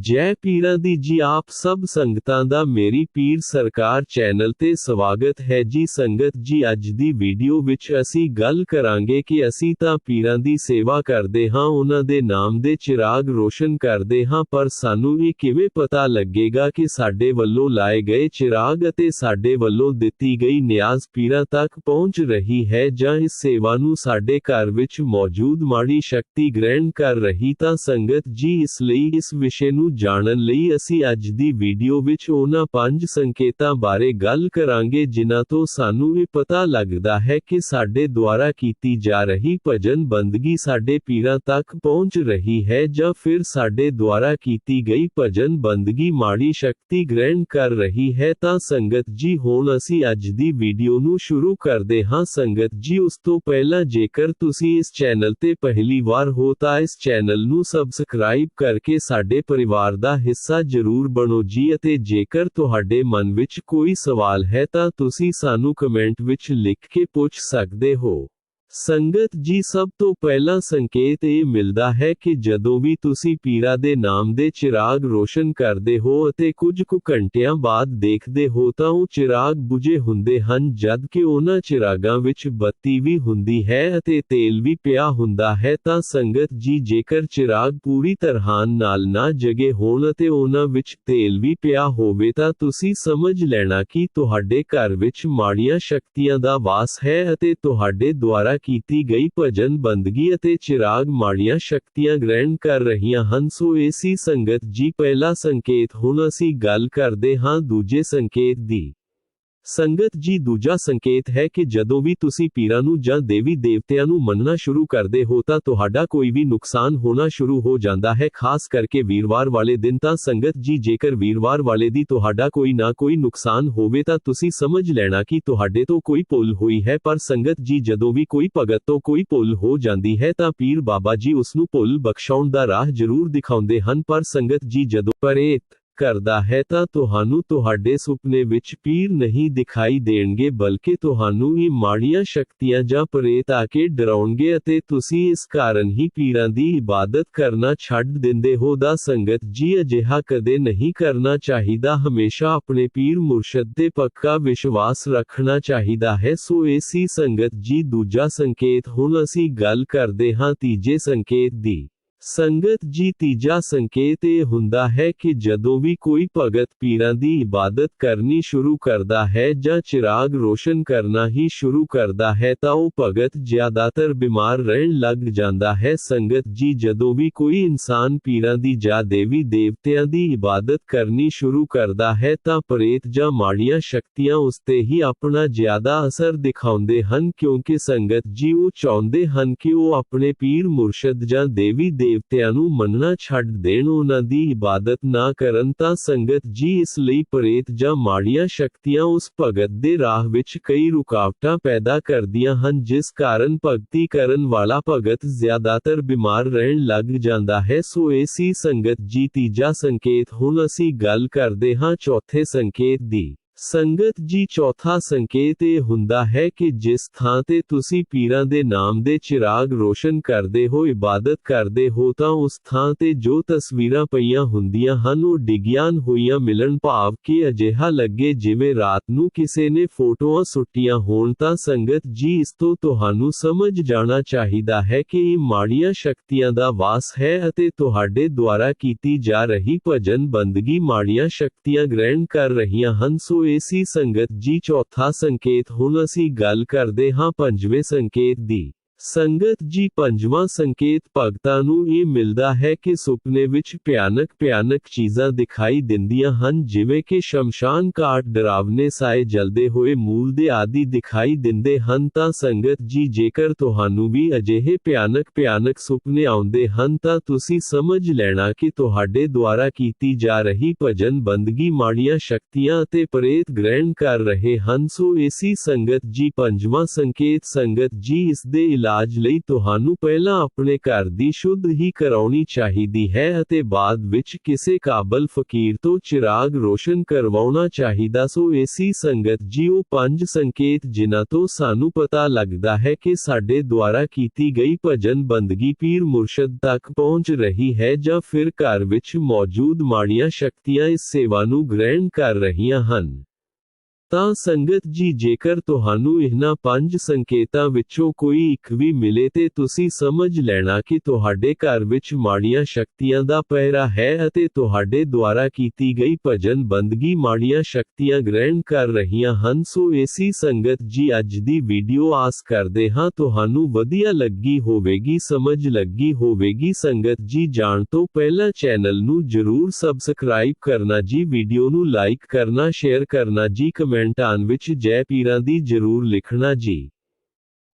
ਜੈ ਪੀਰਾਂ ਦੀ ਜੀ ਆਪ ਸਭ ਸੰਗਤਾਂ ਦਾ ਮੇਰੀ ਪੀਰ ਸਰਕਾਰ ਚੈਨਲ ਤੇ ਸਵਾਗਤ ਹੈ ਜੀ ਸੰਗਤ ਜੀ ਅੱਜ ਦੀ ਵੀਡੀਓ ਵਿੱਚ ਅਸੀਂ ਗੱਲ ਕਰਾਂਗੇ ਕਿ ਅਸੀਂ ਤਾਂ ਪੀਰਾਂ ਦੀ ਸੇਵਾ ਕਰਦੇ ਹਾਂ ਉਹਨਾਂ ਦੇ ਨਾਮ ਦੇ ਚਿਰਾਗ ਰੋਸ਼ਨ ਕਰਦੇ ਹਾਂ ਪਰ ਸਾਨੂੰ ਇਹ ਕਿਵੇਂ ਪਤਾ ਲੱਗੇਗਾ ਕਿ ਸਾਡੇ ਵੱਲੋਂ ਲਾਏ ਗਏ ਚਿਰਾਗ ਅਤੇ ਸਾਡੇ ਵੱਲੋਂ ਦਿੱਤੀ ਗਈ ਨਿਆਜ਼ ਪੀਰਾਂ ਤੱਕ ਪਹੁੰਚ ਰਹੀ ਹੈ ਜਾਂ ਇਸ ਸੇਵਾ ਨੂੰ ਸਾਡੇ ਘਰ ਵਿੱਚ ਮੌਜੂਦ ਮਾੜੀ ਸ਼ਕਤੀ ਗ੍ਰਹਿਣ ਕਰ ਰਹੀ ਤਾਂ ਸੰਗਤ ਜੀ ਇਸ ਲਈ ਇਸ ਵਿਸ਼ੇ ਨੂੰ ਜਾਣਨ ਲਈ ਅਸੀਂ ਅੱਜ ਦੀ ਵੀਡੀਓ ਵਿੱਚ ਉਹਨਾਂ ਪੰਜ ਸੰਕੇਤਾਂ ਬਾਰੇ ਗੱਲ ਕਰਾਂਗੇ ਜਿਨ੍ਹਾਂ ਤੋਂ ਸਾਨੂੰ ਇਹ ਪਤਾ ਲੱਗਦਾ ਹੈ ਕਿ ਸਾਡੇ ਦੁਆਰਾ ਕੀਤੀ ਜਾ ਰਹੀ ਭਜਨ ਬੰਦਗੀ ਸਾਡੇ ਪੀਰਾਂ ਤੱਕ ਪਹੁੰਚ ਰਹੀ ਹੈ ਜਾਂ ਫਿਰ ਸਾਡੇ ਦੁਆਰਾ ਕੀਤੀ ਗਈ ਭਜਨ ਬੰਦਗੀ ਮਾੜੀ ਸ਼ਕਤੀ ਗ੍ਰਹਿਣ ਕਰ ਰਹੀ ਹੈ ਤਾਂ ਸੰਗਤ ਜੀ ਹੁਣ ਅਸੀਂ ਅੱਜ ਦੀ ਵੀਡੀਓ ਨੂੰ ਸ਼ੁਰੂ ਕਰਦੇ ਹਾਂ ਸੰਗਤ ਜੀ ਉਸ ਤੋਂ ਪਹਿਲਾਂ ਜੇਕਰ ਤੁਸੀਂ ਇਸ ਚੈਨਲ ਤੇ ਪਹਿਲੀ ਵਾਰ ਹੋ ਤਾਂ ਇਸ ਚੈਨਲ ਨੂੰ ਸਬਸਕ੍ਰਾਈਬ ਕਰਕੇ ਸਾਡੇ ਪਰਿਵਾਰ ਦਾ ਹਿੱਸਾ ਜ਼ਰੂਰ ਬਣੋ ਜੀ ਅਤੇ ਜੇਕਰ ਤੁਹਾਡੇ ਮਨ ਵਿੱਚ ਕੋਈ ਸਵਾਲ ਹੈ ਤਾਂ ਤੁਸੀਂ ਸਾਨੂੰ ਕਮੈਂਟ ਵਿੱਚ ਲਿਖ ਕੇ ਪੁੱਛ ਸਕਦੇ ਹੋ ਸੰਗਤ ਜੀ ਸਭ ਤੋਂ ਪਹਿਲਾ ਸੰਕੇਤ ਇਹ ਮਿਲਦਾ ਹੈ ਕਿ ਜਦੋਂ ਵੀ ਤੁਸੀਂ ਪੀਰਾ ਦੇ ਨਾਮ ਦੇ ਚਿਰਾਗ ਰੋਸ਼ਨ ਕਰਦੇ ਹੋ ਅਤੇ ਕੁਝ ਕੁ ਘੰਟਿਆਂ ਬਾਅਦ ਦੇਖਦੇ ਹੋ ਤਾਂ ਉਹ ਚਿਰਾਗ ਬੁਝੇ ਹੁੰਦੇ ਹਨ ਜਦ ਕਿ ਉਹਨਾਂ ਚਿਰਾਗਾਂ ਵਿੱਚ ਬੱਤੀ ਵੀ ਹੁੰਦੀ ਹੈ ਅਤੇ ਤੇਲ ਵੀ ਪਿਆ ਹੁੰਦਾ ਹੈ ਤਾਂ ਸੰਗਤ ਜੀ ਜੇਕਰ ਚਿਰਾਗ ਪੂਰੀ ਤਰ੍ਹਾਂ ਨਾਲ ਨਾ ਜਗੇ ਹੋਣ ਅਤੇ ਉਹਨਾਂ ਵਿੱਚ ਤੇਲ ਵੀ ਪਿਆ ਹੋਵੇ ਤਾਂ ਤੁਸੀਂ ਸਮਝ ਲੈਣਾ ਕਿ ਤੁਹਾਡੇ ਘਰ ਵਿੱਚ ਮਾੜੀਆਂ ਸ਼ਕਤੀਆਂ ਦਾ ਵਾਸ ਹੈ ਅਤੇ ਤੁਹਾਡੇ ਦੁਆਰਾ ਕੀਤੀ ਗਈ ਭਜਨ ਬੰਦਗੀ ਅਤੇ ਚਿਰਾਗ ਮਾੜੀਆਂ ਸ਼ਕਤੀਆਂ ਗ੍ਰਹਿਣ ਕਰ ਰਹੀਆਂ ਹਨ ਸੋ ਏਸੀ ਸੰਗਤ ਜੀ ਪਹਿਲਾ ਸੰਕੇਤ ਹੁਣ ਅਸੀਂ ਗੱਲ ਕਰਦੇ ਹਾਂ ਦੂਜੇ ਸੰਕੇਤ ਦੀ ਸੰਗਤ ਜੀ ਦੂਜਾ ਸੰਕੇਤ ਹੈ ਕਿ ਜਦੋਂ ਵੀ ਤੁਸੀਂ ਪੀਰਾਂ ਨੂੰ ਜਾਂ ਦੇਵੀ ਦੇਵਤਿਆਂ ਨੂੰ ਮੰਨਣਾ ਸ਼ੁਰੂ ਕਰਦੇ ਹੋ ਤਾਂ ਤੁਹਾਡਾ ਕੋਈ ਵੀ ਨੁਕਸਾਨ ਹੋਣਾ ਸ਼ੁਰੂ ਹੋ ਜਾਂਦਾ ਹੈ ਖਾਸ ਕਰਕੇ ਵੀਰਵਾਰ ਵਾਲੇ ਦਿਨ ਤਾਂ ਸੰਗਤ ਜੀ ਜੇਕਰ ਵੀਰਵਾਰ ਵਾਲੇ ਦੀ ਤੁਹਾਡਾ ਕੋਈ ਨਾ ਕੋਈ ਨੁਕਸਾਨ ਹੋਵੇ ਤਾਂ ਤੁਸੀਂ ਸਮਝ ਲੈਣਾ ਕਿ ਤੁਹਾਡੇ ਤੋਂ ਕੋਈ ਭੁੱਲ ਹੋਈ ਹੈ ਪਰ ਸੰਗਤ ਜੀ ਜਦੋਂ ਵੀ ਕੋਈ ਭਗਤ ਤੋਂ ਕੋਈ ਭੁੱਲ ਹੋ ਜਾਂਦੀ ਹੈ ਤਾਂ ਪੀਰ ਬਾਬਾ ਜੀ ਉਸ ਨੂੰ ਭੁੱਲ ਬਖਸ਼ਾਉਣ ਦਾ ਰਾਹ ਜ਼ਰੂਰ ਦਿਖਾਉਂਦੇ ਹਨ ਪਰ ਸੰਗਤ ਜੀ ਜਦੋਂ ਪਰੇਤ ਕਰਦਾ ਹੈ ਤਾਂ ਤੁਹਾਨੂੰ ਤੁਹਾਡੇ ਸੁਪਨੇ ਵਿੱਚ ਪੀਰ ਨਹੀਂ ਦਿਖਾਈ ਦੇਣਗੇ ਬਲਕਿ ਤੁਹਾਨੂੰ ਇਹ ਮਾੜੀਆਂ ਸ਼ਕਤੀਆਂ ਜਾਂ ਪ੍ਰੇਤ ਆ ਕੇ ਡਰਾਉਣਗੇ ਅਤੇ ਤੁਸੀਂ ਇਸ ਕਾਰਨ ਹੀ ਪੀਰਾਂ ਦੀ ਇਬਾਦਤ ਕਰਨਾ ਛੱਡ ਦਿੰਦੇ ਹੋ ਦਾ ਸੰਗਤ ਜੀ ਅਜਿਹਾ ਕਦੇ ਨਹੀਂ ਕਰਨਾ ਚਾਹੀਦਾ ਹਮੇਸ਼ਾ ਆਪਣੇ ਪੀਰ ਮੁਰਸ਼ਦ ਤੇ ਪੱਕਾ ਵਿਸ਼ਵਾਸ ਰੱਖਣਾ ਚਾਹੀਦਾ ਹੈ ਸੋ ਏਸੀ ਸੰਗਤ ਜੀ ਦੂਜਾ ਸੰਕੇਤ ਹੁਣ ਅਸੀਂ ਗੱਲ ਕਰਦੇ ਹਾਂ ਤੀਜੇ ਸੰਕੇਤ ਦੀ ਸੰਗਤ ਜੀ ਤੀਜਾ ਸੰਕੇਤ ਇਹ ਹੁੰਦਾ ਹੈ ਕਿ ਜਦੋਂ ਵੀ ਕੋਈ ਭਗਤ ਪੀਰਾਂ ਦੀ ਇਬਾਦਤ ਕਰਨੀ ਸ਼ੁਰੂ ਕਰਦਾ ਹੈ ਜਾਂ ਚਿਰਾਗ ਰੋਸ਼ਨ ਕਰਨਾ ਹੀ ਸ਼ੁਰੂ ਕਰਦਾ ਹੈ ਤਾਂ ਉਹ ਭਗਤ ਜ਼ਿਆਦਾਤਰ ਬਿਮਾਰ ਰਹਿਣ ਲੱਗ ਜਾਂਦਾ ਹੈ ਸੰਗਤ ਜੀ ਜਦੋਂ ਵੀ ਕੋਈ ਇਨਸਾਨ ਪੀਰਾਂ ਦੀ ਜਾਂ ਦੇਵੀ ਦੇਵਤਿਆਂ ਦੀ ਇਬਾਦਤ ਕਰਨੀ ਸ਼ੁਰੂ ਕਰਦਾ ਹੈ ਤਾਂ ਪ੍ਰੇਤ ਜਾਂ ਮਾੜੀਆਂ ਸ਼ਕਤੀਆਂ ਉਸ ਤੇ ਹੀ ਆਪਣਾ ਜ਼ਿਆਦਾ ਅਸਰ ਦਿਖਾਉਂਦੇ ਹਨ ਕਿਉਂਕਿ ਸੰਗਤ ਜੀ ਉਹ ਚਾਹੁੰਦੇ ਹਨ ਕਿ ਉਹ ਆਪਣੇ ਪੀਰ ਮੁਰਸ਼ਦ ਜਾਂ ਦੇਵੀ ਦੇਵਤਿਆਂ ਨੂੰ ਮੰਨਣਾ ਛੱਡ ਦੇਣ ਉਹਨਾਂ ਦੀ ਇਬਾਦਤ ਨਾ ਕਰਨ ਤਾਂ ਸੰਗਤ ਜੀ ਇਸ ਲਈ ਪ੍ਰੇਤ ਜਾਂ ਮਾੜੀਆਂ ਸ਼ਕਤੀਆਂ ਉਸ ਭਗਤ ਦੇ ਰਾਹ ਵਿੱਚ ਕਈ ਰੁਕਾਵਟਾਂ ਪੈਦਾ ਕਰਦੀਆਂ ਹਨ ਜਿਸ ਕਾਰਨ ਭਗਤੀ ਕਰਨ ਵਾਲਾ ਭਗਤ ਜ਼ਿਆਦਾਤਰ ਬਿਮਾਰ ਰਹਿਣ ਲੱਗ ਜਾਂਦਾ ਹੈ ਸੋ ਏਸੀ ਸੰਗਤ ਜੀ ਤੀਜਾ ਸੰਕੇਤ ਹੁਣ ਅਸੀਂ ਗੱਲ ਕਰਦੇ ਹਾਂ ਚੌਥੇ ਸੰਕੇਤ ਦੀ ਸੰਗਤ ਜੀ ਚੌਥਾ ਸੰਕੇਤ ਇਹ ਹੁੰਦਾ ਹੈ ਕਿ ਜਿਸ ਥਾਂ ਤੇ ਤੁਸੀਂ ਪੀਰਾਂ ਦੇ ਨਾਮ ਦੇ ਚਿਰਾਗ ਰੋਸ਼ਨ ਕਰਦੇ ਹੋ ਇਬਾਦਤ ਕਰਦੇ ਹੋ ਤਾਂ ਉਸ ਥਾਂ ਤੇ ਜੋ ਤਸਵੀਰਾਂ ਪਈਆਂ ਹੁੰਦੀਆਂ ਹਨ ਉਹ ਡਿਗਿਆਨ ਹੋਈਆਂ ਮਿਲਣ ਭਾਵ ਕਿ ਅਜਿਹਾ ਲੱਗੇ ਜਿਵੇਂ ਰਾਤ ਨੂੰ ਕਿਸੇ ਨੇ ਫੋਟੋਆਂ ਸੁੱਟੀਆਂ ਹੋਣ ਤਾਂ ਸੰਗਤ ਜੀ ਇਸ ਤੋਂ ਤੁਹਾਨੂੰ ਸਮਝ ਜਾਣਾ ਚਾਹੀਦਾ ਹੈ ਕਿ ਇਹ ਮਾੜੀਆਂ ਸ਼ਕਤੀਆਂ ਦਾ ਵਾਸ ਹੈ ਅਤੇ ਤੁਹਾਡੇ ਦੁਆਰਾ ਕੀਤੀ ਜਾ ਰਹੀ ਭਜਨ ਬੰਦਗੀ ਮਾੜੀਆਂ ਸ਼ਕਤੀਆਂ ਗ੍ਰਹਿਣ ਕਰ ਰਹੀਆਂ ਹਨ ਸੋ ਏਸੀ ਸੰਗਤ ਜੀ ਚੌਥਾ ਸੰਕੇਤ ਹੁਣ ਅਸੀਂ ਗੱਲ ਕਰਦੇ ਹਾਂ ਪੰਜਵੇਂ ਸੰਕੇਤ ਦੀ ਸੰਗਤ ਜੀ ਪੰਜਵਾਂ ਸੰਕੇਤ ਭਗਤਾਂ ਨੂੰ ਇਹ ਮਿਲਦਾ ਹੈ ਕਿ ਸੁਪਨੇ ਵਿੱਚ ਭਿਆਨਕ ਭਿਆਨਕ ਚੀਜ਼ਾਂ ਦਿਖਾਈ ਦਿੰਦੀਆਂ ਹਨ ਜਿਵੇਂ ਕਿ ਸ਼ਮਸ਼ਾਨ ਘਾਟ ਡਰਾਵਨੇ ਸਾਏ ਜਲਦੇ ਹੋਏ ਮੂਲ ਦੇ ਆਦਿ ਦਿਖਾਈ ਦਿੰਦੇ ਹਨ ਤਾਂ ਸੰਗਤ ਜੀ ਜੇਕਰ ਤੁਹਾਨੂੰ ਵੀ ਅਜਿਹੇ ਭਿਆਨਕ ਭਿਆਨਕ ਸੁਪਨੇ ਆਉਂਦੇ ਹਨ ਤਾਂ ਤੁਸੀਂ ਸਮਝ ਲੈਣਾ ਕਿ ਤੁਹਾਡੇ ਦੁਆਰਾ ਕੀਤੀ ਜਾ ਰਹੀ ਭਜਨ ਬੰਦਗੀ ਮਾੜੀਆਂ ਸ਼ਕਤੀਆਂ ਅਤੇ ਪ੍ਰੇਤ ਗ੍ਰਹਿਣ ਕਰ ਰਹੇ ਹਨ ਸੋ ਏਸੀ ਸੰਗਤ ਜੀ ਪੰਜਵਾਂ ਸੰਕੇਤ ਸੰਗਤ ਜੀ ਇਸ ਦੇ ਇਲਾਵਾ ਇਲਾਜ ਲਈ ਤੁਹਾਨੂੰ ਪਹਿਲਾਂ ਆਪਣੇ ਘਰ ਦੀ ਸ਼ੁੱਧ ਹੀ ਕਰਾਉਣੀ ਚਾਹੀਦੀ ਹੈ ਅਤੇ ਬਾਅਦ ਵਿੱਚ ਕਿਸੇ ਕਾਬਲ ਫਕੀਰ ਤੋਂ ਚਿਰਾਗ ਰੋਸ਼ਨ ਕਰਵਾਉਣਾ ਚਾਹੀਦਾ ਸੋ ਏਸੀ ਸੰਗਤ ਜੀ ਉਹ ਪੰਜ ਸੰਕੇਤ ਜਿਨ੍ਹਾਂ ਤੋਂ ਸਾਨੂੰ ਪਤਾ ਲੱਗਦਾ ਹੈ ਕਿ ਸਾਡੇ ਦੁਆਰਾ ਕੀਤੀ ਗਈ ਭਜਨ ਬੰਦਗੀ ਪੀਰ ਮੁਰਸ਼ਦ ਤੱਕ ਪਹੁੰਚ ਰਹੀ ਹੈ ਜਾਂ ਫਿਰ ਘਰ ਵਿੱਚ ਮੌਜੂਦ ਮਾੜੀਆਂ ਸ਼ਕਤੀਆਂ ਇਸ ਸੇਵਾ ਨੂੰ ਗ੍ਰਹਿਣ ਕਰ ਰਹੀਆਂ ਹਨ ਤਾਂ ਸੰਗਤ ਜੀ ਜੇਕਰ ਤੁਹਾਨੂੰ ਇਹਨਾਂ ਪੰਜ ਸੰਕੇਤਾਂ ਵਿੱਚੋਂ ਕੋਈ ਇੱਕ ਵੀ ਮਿਲੇ ਤੇ ਤੁਸੀਂ ਸਮਝ ਲੈਣਾ ਕਿ ਤੁਹਾਡੇ ਘਰ ਵਿੱਚ ਮਾੜੀਆਂ ਸ਼ਕਤੀਆਂ ਦਾ ਪਹਿਰਾ ਹੈ ਅਤੇ ਤੁਹਾਡੇ ਦੁਆਰਾ ਕੀਤੀ ਗਈ ਭਜਨ ਬੰਦਗੀ ਮਾੜੀਆਂ ਸ਼ਕਤੀਆਂ ਗ੍ਰਹਿਣ ਕਰ ਰਹੀਆਂ ਹਨ ਸੋ ਏਸੀ ਸੰਗਤ ਜੀ ਅੱਜ ਦੀ ਵੀਡੀਓ ਆਸ ਕਰਦੇ ਹਾਂ ਤੁਹਾਨੂੰ ਵਧੀਆ ਲੱਗੀ ਹੋਵੇਗੀ ਸਮਝ ਲੱਗੀ ਹੋਵੇਗੀ ਸੰਗਤ ਜੀ ਜਾਣ ਤੋਂ ਪਹਿਲਾਂ ਚੈਨਲ ਨੂੰ ਜਰੂਰ ਸਬਸਕ੍ਰਾਈਬ ਕਰਨਾ ਜੀ ਵੀਡੀਓ ਨੂੰ ਲਾਈਕ ਕਰਨਾ ਸ਼ੇਅਰ ਕਰਨਾ ਜੀ ਕਮੈਂਟਾਂ ਵਿੱਚ ਜੈ ਪੀਰਾਂ ਦੀ ਜਰੂਰ ਲਿਖਣਾ ਜੀ।